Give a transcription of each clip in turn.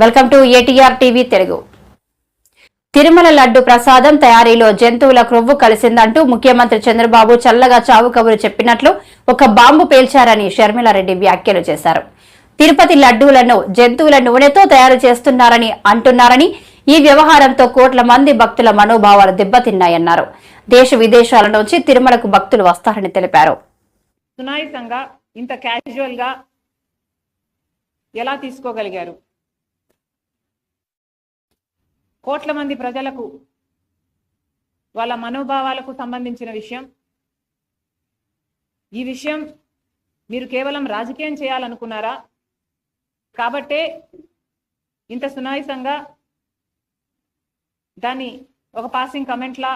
Welcome to ATR TV Telugu. Tirumala laddu ప్రసాదం తయారీలో జంతువుల క్రొవ్వు కలిసిందంటూ ముఖ్యమంత్రి చంద్రబాబు చల్లగా చావు కబురు చెప్పినట్లు ఒక బాంబు పేల్చారని షర్మిలారెడ్డి వ్యాఖ్యలు చేశారు. తిరుపతి లడ్డూలను జంతువుల నూనెతో తయారు చేస్తున్నారని అంటున్నారని ఈ వ్యవహారంతో కోట్ల మంది భక్తుల మనోభావాలు దెబ్బతిన్నాయన్నారు. దేశ విదేశాల నుంచి తిరుమలకు భక్తులు వస్తారని తెలిపారు. సునాయసంగా ఇంత క్యాజువల్గా ఎలా తీసుకోగలిగారు? కోట్ల మంది ప్రజలకు వాళ్ళ మనోభావాలకు సంబంధించిన విషయం. ఈ విషయం మీరు కేవలం రాజకీయం చేయాలనుకున్నారా? కాబట్టే ఇంత సునాయసంగా దాన్ని ఒక పాసింగ్ కమెంట్లా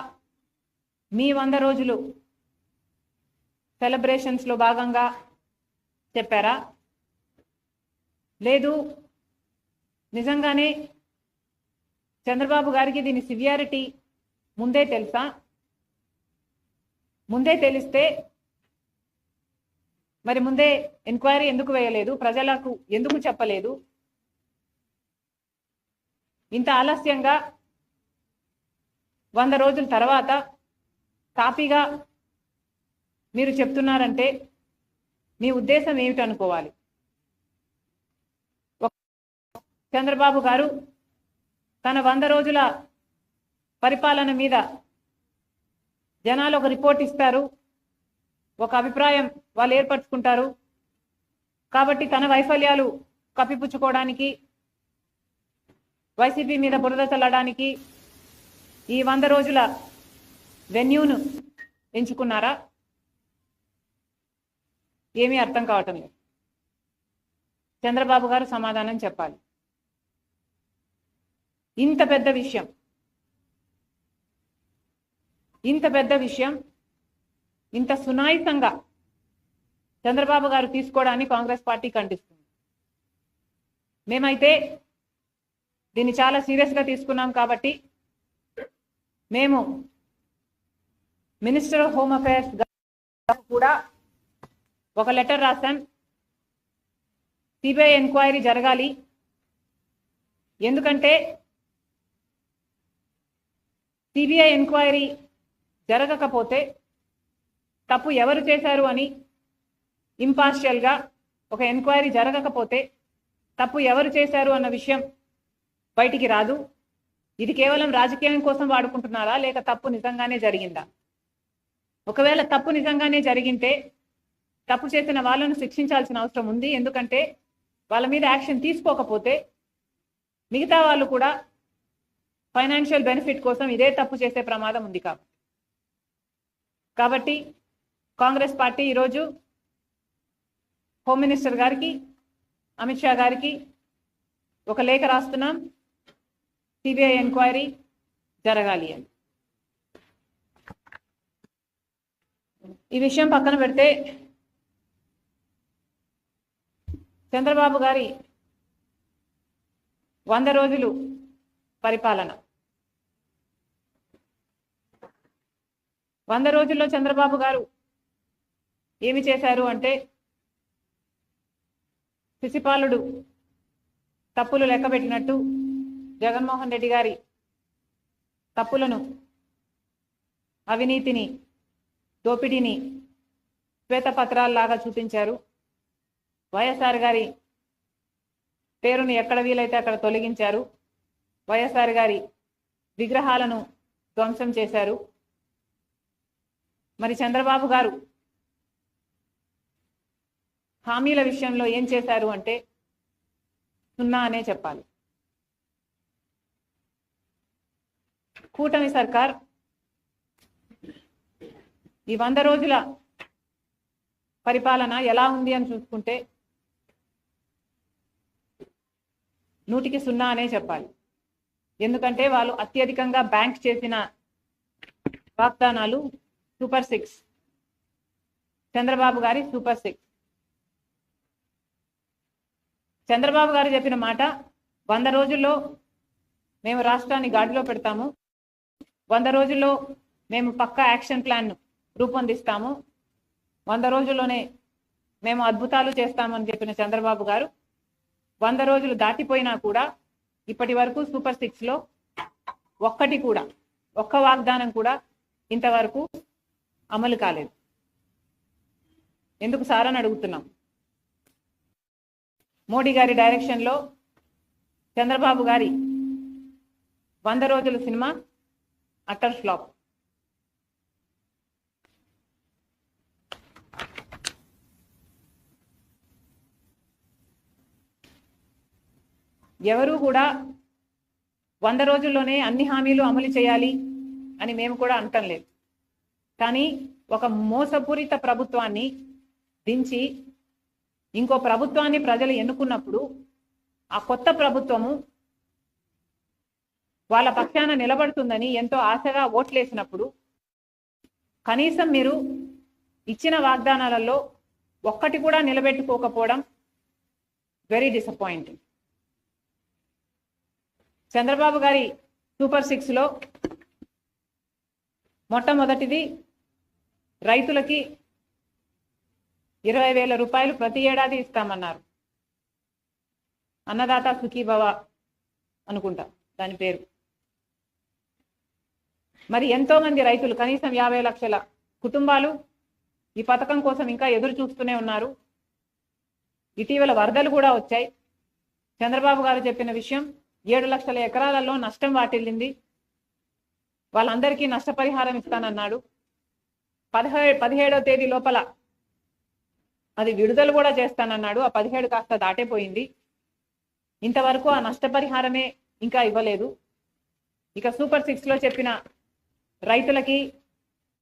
మీ వంద రోజులు సెలబ్రేషన్స్లో భాగంగా చెప్పారా? లేదు నిజంగానే చంద్రబాబు గారికి దీని సివియారిటీ ముందే తెలుసా? ముందే తెలిస్తే మరి ముందే ఎంక్వైరీ ఎందుకు వేయలేదు? ప్రజలకు ఎందుకు చెప్పలేదు? ఇంత ఆలస్యంగా వంద రోజుల తర్వాత తాపీగా మీరు చెప్తున్నారంటే మీ ఉద్దేశం ఏమిటి అనుకోవాలి చంద్రబాబు గారు తన వంద రోజుల పరిపాలన మీద జనాలు ఒక రిపోర్ట్ ఇస్తారు. ఒక అభిప్రాయం వాళ్ళు ఏర్పరచుకుంటారు. కాబట్టి తన వైఫల్యాలు కప్పిపుచ్చుకోవడానికి వైసీపీ మీద బురద చల్లడానికి ఈ వంద రోజుల వెన్యూను ఎంచుకున్నారా? ఏమీ అర్థం కావటం లేదు. చంద్రబాబు గారు సమాధానం చెప్పాలి. ఇంత పెద్ద విషయం. ఇంత పెద్ద విషయం. ఇంత సునాయితంగా చంద్రబాబు గారు తీసుకోవడాన్ని కాంగ్రెస్ పార్టీ ఖండిస్తుంది. మేమైతే దీన్ని చాలా సీరియస్గా తీసుకున్నాం కాబట్టి మేము మినిస్టర్ ఆఫ్ హోమ్ అఫైర్స్ కూడా ఒక లెటర్ రాశాం. సిబిఐ ఎంక్వైరీ జరగాలి. ఎందుకంటే సిబిఐ ఎంక్వైరీ జరగకపోతే తప్పు ఎవరు చేశారు అని ఇంపార్షియల్గా ఒక ఎంక్వైరీ జరగకపోతే తప్పు ఎవరు చేశారు అన్న విషయం బయటికి రాదు. ఇది కేవలం రాజకీయం కోసం వాడుకుంటున్నారా లేక తప్పు నిజంగానే జరిగిందా? ఒకవేళ తప్పు నిజంగానే జరిగింటే తప్పు చేసిన వాళ్ళను శిక్షించాల్సిన అవసరం ఉంది. ఎందుకంటే వాళ్ళ మీద యాక్షన్ తీసుకోకపోతే మిగతా వాళ్ళు కూడా ఫైనాన్షియల్ బెనిఫిట్ కోసం ఇదే తప్పు చేసే ప్రమాదం ఉంది కాబట్టి కాబట్టి కాంగ్రెస్ పార్టీ ఈరోజు హోమ్ మినిస్టర్ గారికి అమిత్ షా గారికి ఒక లేఖ రాస్తున్నాం. సిబిఐ ఎంక్వైరీ జరగాలి అని. ఈ విషయం పక్కన పెడితే చంద్రబాబు గారి వంద రోజులు పరిపాలన. వంద రోజుల్లో చంద్రబాబు గారు ఏమి చేశారు అంటే శిశుపాలుడు తప్పులు లెక్కబెట్టినట్టు జగన్మోహన్ రెడ్డి గారి తప్పులను అవినీతిని దోపిడీని శ్వేతపత్రాల్లాగా చూపించారు. వైఎస్ఆర్ గారి పేరును ఎక్కడ వీలైతే అక్కడ తొలగించారు. వైఎస్ఆర్ గారి విగ్రహాలను ధ్వంసం చేశారు. మరి చంద్రబాబు గారు హామీల విషయంలో ఏం చేశారు అంటే సున్నా అనే చెప్పాలి. కూటమి సర్కార్ ఈ వంద రోజుల పరిపాలన ఎలా ఉంది అని చూసుకుంటే నూటికి సున్నా అనే చెప్పాలి. ఎందుకంటే వాళ్ళు అత్యధికంగా బ్యాంక్ చేసిన వాగ్దానాలు సూపర్ సిక్స్. చంద్రబాబు గారి సూపర్ సిక్స్. చంద్రబాబు గారు చెప్పిన మాట వంద రోజుల్లో మేము రాష్ట్రాన్ని గాడిలో పెడతాము వంద రోజుల్లో మేము పక్కా యాక్షన్ ప్లాన్ రూపొందిస్తాము వంద రోజుల్లోనే మేము అద్భుతాలు చేస్తామని చెప్పిన చంద్రబాబు గారు వంద రోజులు దాటిపోయినా కూడా ఇప్పటి వరకు సూపర్ సిక్స్లో ఒక్కటి కూడా ఒక్క వాగ్దానం కూడా ఇంతవరకు అమలు కాలేదు. ఎందుకు సార్ అని అడుగుతున్నాం. మోడీ గారి డైరెక్షన్లో చంద్రబాబు గారి వంద రోజుల సినిమా అటర్ ఫ్లాప్. ఎవరూ కూడా వంద రోజుల్లోనే అన్ని హామీలు అమలు చేయాలి అని మేము కూడా అంటం లేదు. కానీ ఒక మోసపూరిత ప్రభుత్వాన్ని దించి ఇంకో ప్రభుత్వాన్ని ప్రజలు ఎన్నుకున్నప్పుడు ఆ కొత్త ప్రభుత్వము వాళ్ళ పక్షాన నిలబడుతుందని ఎంతో ఆశగా ఓట్లేసినప్పుడు కనీసం మీరు ఇచ్చిన వాగ్దానాలలో ఒక్కటి కూడా నిలబెట్టుకోకపోవడం వెరీ డిసప్పాయింటింగ్ చంద్రబాబు గారి సూపర్ సిక్స్లో మొట్టమొదటిది రైతులకి ఇరవై వేల రూపాయలు ప్రతి ఏడాది ఇస్తామన్నారు. అన్నదాత సుఖీభవ అనుకుంటా దాని పేరు. మరి ఎంతో మంది రైతులు కనీసం యాభై లక్షల కుటుంబాలు ఈ పథకం కోసం ఇంకా ఎదురు చూస్తూనే ఉన్నారు. ఇటీవల వరదలు కూడా వచ్చాయి. చంద్రబాబు గారు చెప్పిన విషయం ఏడు లక్షల ఎకరాలలో నష్టం వాటిల్లింది. వాళ్ళందరికీ నష్టపరిహారం ఇస్తానన్నాడు. పదిహే పదిహేడవ తేదీ లోపల అది విడుదల కూడా చేస్తానన్నాడు. ఆ పదిహేడు కాస్త దాటైపోయింది. ఇంతవరకు ఆ నష్టపరిహారమే ఇంకా ఇవ్వలేదు. ఇక సూపర్ సిక్స్లో చెప్పిన రైతులకి